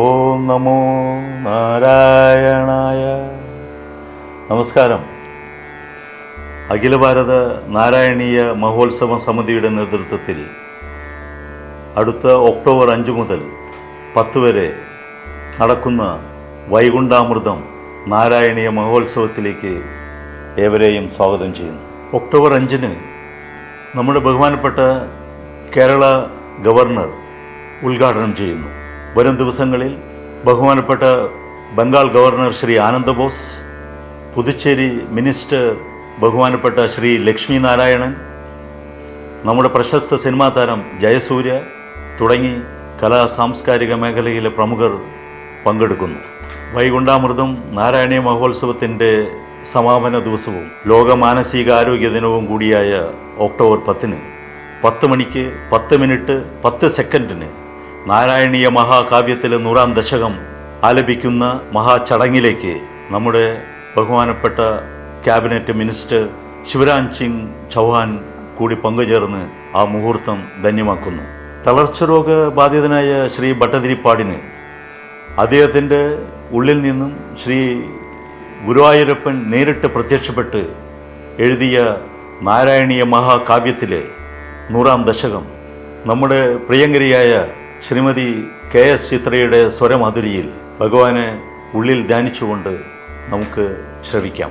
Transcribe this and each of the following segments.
ഓം നമോ നാരായണായ. നമസ്കാരം. അഖില ഭാരത നാരായണീയ മഹോത്സവ സമിതിയുടെ നേതൃത്വത്തിൽ അടുത്ത ഒക്ടോബർ അഞ്ച് മുതൽ പത്ത് വരെ നടക്കുന്ന വൈകുണ്ഠാമൃതം നാരായണീയ മഹോത്സവത്തിലേക്ക് ഏവരെയും സ്വാഗതം ചെയ്യുന്നു. ഒക്ടോബർ അഞ്ചിന് നമ്മുടെ ബഹുമാനപ്പെട്ട കേരള ഗവർണർ ഉദ്ഘാടനം ചെയ്യുന്നു. വരും ദിവസങ്ങളിൽ ബഹുമാനപ്പെട്ട ബംഗാൾ ഗവർണർ ശ്രീ ആനന്ദബോസ് പുതുച്ചേരി മിനിസ്റ്റർ ബഹുമാനപ്പെട്ട ശ്രീ ലക്ഷ്മി നാരായണൻ നമ്മുടെ പ്രശസ്ത സിനിമാ താരം ജയസൂര്യ തുടങ്ങി കലാ സാംസ്കാരിക മേഖലയിലെ പ്രമുഖർ പങ്കെടുക്കുന്നു. വൈകുണ്ഠാമൃതം നാരായണീയ മഹോത്സവത്തിന്റെ സമാപന ദിവസവും ലോക മാനസികാരോഗ്യ ദിനവും കൂടിയായ ഒക്ടോബർ പത്തിന് പത്ത് മണിക്ക് പത്ത് മിനിറ്റ് പത്ത് സെക്കൻഡിന് നാരായണീയ മഹാകാവ്യത്തിലെ നൂറാം ദശകം ആലപിക്കുന്ന മഹാചടങ്ങിലേക്ക് നമ്മുടെ ബഹുമാനപ്പെട്ട ക്യാബിനറ്റ് മിനിസ്റ്റർ ശിവരാജ് സിംഗ് ചൗഹാൻ കൂടി പങ്കുചേർന്ന് ആ മുഹൂർത്തം ധന്യമാക്കുന്നു. തളർച്ച രോഗ ബാധിതനായ ശ്രീ ഭട്ടതിരിപ്പാടിന് അദ്ദേഹത്തിന്റെ ഉള്ളിൽ നിന്നും ശ്രീ ഗുരുവായൂരപ്പൻ നേരിട്ട് പ്രത്യക്ഷപ്പെട്ട് എഴുതിയ നാരായണീയ മഹാകാവ്യത്തിലെ നൂറാം ദശകം നമ്മുടെ പ്രിയങ്കരിയായ ശ്രീമതി കെ എസ് ചിത്രയുടെ സ്വരമധുരിയിൽ ഭഗവാനെ ഉള്ളിൽ ധ്യാനിച്ചുകൊണ്ട് നമുക്ക് ശ്രവിക്കാം.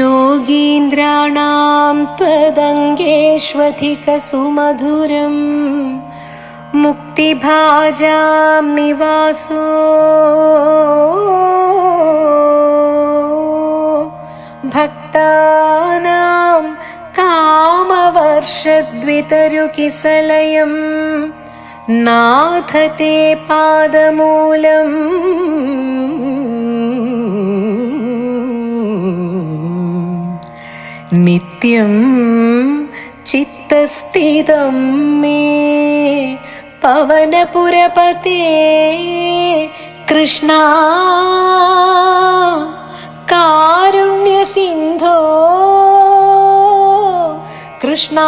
യോഗീന്ദ്രാണം ത്വദംഗേഷ്വധിക സുമധുരം മുക്തിഭാജാം നിവാസോ ഭക്താനാം കാമവർഷദ്വിതരുകിസലയം നാഥത്തെ പാദമൂലം. നിത്യം ചിത്തസ്ഥിതം മേ പവനപുരപതേ കൃഷ്ണ. കാരുണ്യ സിന്ധോ കൃഷ്ണ.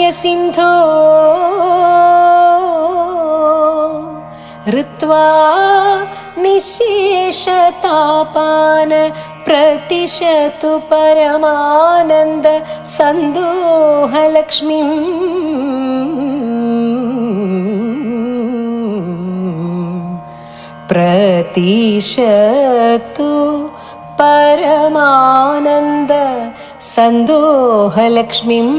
कारुण्यसिन्धो ऋत्वा निःशेषतापान प्रतिशतु परमानन्द सन्दोहलक्ष्मीम् प्रतिशतु परमानन्द सन्दोहलक्ष्मीम्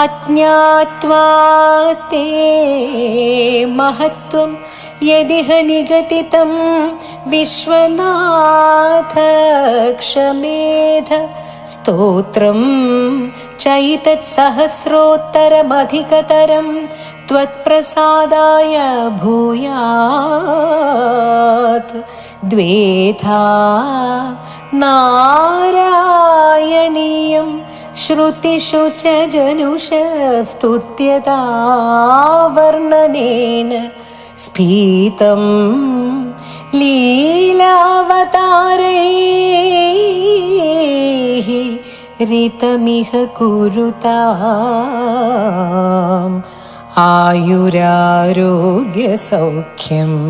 अज्ञात्वा ते महत्त्वं यदिह निगदितं विश्वनाथ क्षमेध स्तोत्रं चैतत्सहस्रोत्तरमधिकतरं त्वत्प्रसादाय भूयात् द्वेधा नारायणीयं श्रुतिषु च जनुषस्तुत्यता वर्णनेन स्फीतं लीलावतारैः ऋतमिह कुरुता आयुरारोग्यसौख्यम्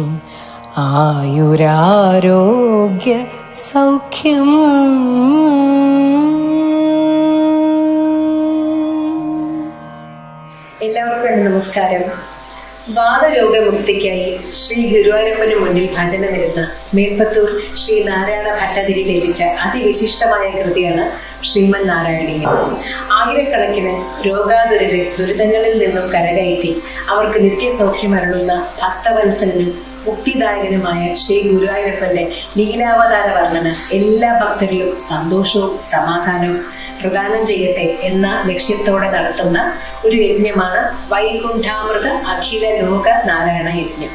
आयुरारोग्यसौख्यम् എല്ലാവർക്കും നമസ്കാരം. വാദരോഗമുക്തിക്കായി ശ്രീ ഗുരുവായൂരപ്പന് മുന്നിൽ ഭജനമിരുന്ന മേപ്പത്തൂർ ശ്രീ നാരായണ ഭട്ടതിരി രചിച്ച അതിവിശിഷ്ടമായ കൃതിയാണ് ശ്രീമൻ നാരായണീയം ആയിരക്കണക്കിന് രോഗാതുരരെ ദുരിതങ്ങളിൽ നിന്നും കരകയറ്റി അവർക്ക് നിത്യസൗഖ്യമരുളുന്ന ഭക്തവത്സലനും മുക്തിദായകനുമായ ശ്രീ ഗുരുവായൂരപ്പന്റെ ലീലാവതാര വർണന എല്ലാ ഭക്തരിലും സന്തോഷവും സമാധാനവും പ്രദാനം ചെയ്യട്ടെ എന്ന ലക്ഷ്യത്തോടെ നടത്തുന്ന ഒരു യജ്ഞമാണ് വൈകുണ്ഠാമൃത അഖില ലോക നാരായണ യജ്ഞം.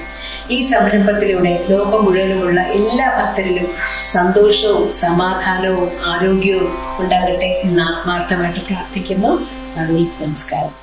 ഈ സംരംഭത്തിലൂടെ ലോകം മുഴുവനുമുള്ള എല്ലാ ഭക്തരിലും സന്തോഷവും സമാധാനവും ആരോഗ്യവും ഉണ്ടാകട്ടെ എന്ന് ആത്മാർത്ഥമായിട്ട് പ്രാർത്ഥിക്കുന്നു. നന്ദി നമസ്കാരം.